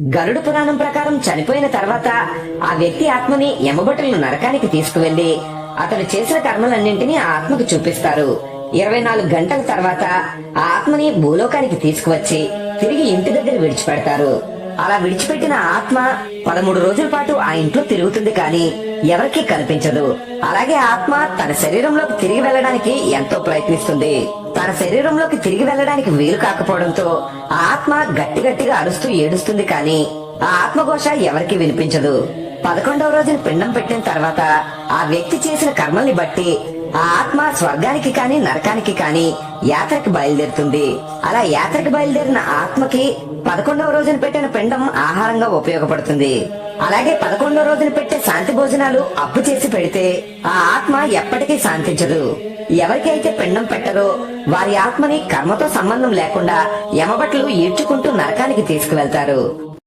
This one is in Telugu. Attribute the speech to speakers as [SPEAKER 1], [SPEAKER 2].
[SPEAKER 1] గరుడ పురాణం ప్రకారం చనిపోయిన తర్వాత ఆ వ్యక్తి ఆత్మని యమభటులను నరకానికి తీసుకువెళ్ళి అతడు చేసిన కర్మలన్నింటినీ ఆ ఆత్మకు చూపిస్తారు. ఇరవై నాలుగు గంటల తర్వాత ఆ ఆత్మని భూలోకానికి తీసుకువచ్చి తిరిగి ఇంటి దగ్గర విడిచిపెడతారు. అలా విడిచిపెట్టిన ఆత్మ పదమూడు రోజుల పాటు ఆ ఇంట్లో తిరుగుతుంది కానీ ఎవరికీ కనిపించదు. అలాగే ఆత్మ తన శరీరంలోకి తిరిగి వెళ్ళడానికి ఎంతో ప్రయత్నిస్తుంది. తన శరీరంలోకి తిరిగి వెళ్ళడానికి వీలు కాకపోవడంతో ఆ ఆత్మ గట్టి గట్టిగా అరుస్తూ ఏడుస్తుంది కానీ ఆ ఆత్మఘోష ఎవరికి వినిపించదు. పదకొండవ రోజున పిండం పెట్టిన తర్వాత ఆ వ్యక్తి చేసిన కర్మల్ని బట్టి ఆ ఆత్మ స్వర్గానికి కాని నరకానికి కాని యాత్రకి బయలుదేరుతుంది. అలా యాత్రకి బయలుదేరిన ఆత్మకి పదకొండవ రోజున పెట్టిన పిండం ఆహారంగా ఉపయోగపడుతుంది. అలాగే పదకొండవ రోజున పెట్టే శాంతి భోజనాలు అప్పు చేసి పెడితే ఆ ఆత్మ ఎప్పటికీ శాంతించదు. ఎవరికైతే పిండం పెట్టరో వారి ఆత్మని కర్మతో సంబంధం లేకుండా యమబట్లు ఈడ్చుకుంటూ నరకానికి తీసుకువెళ్తారు.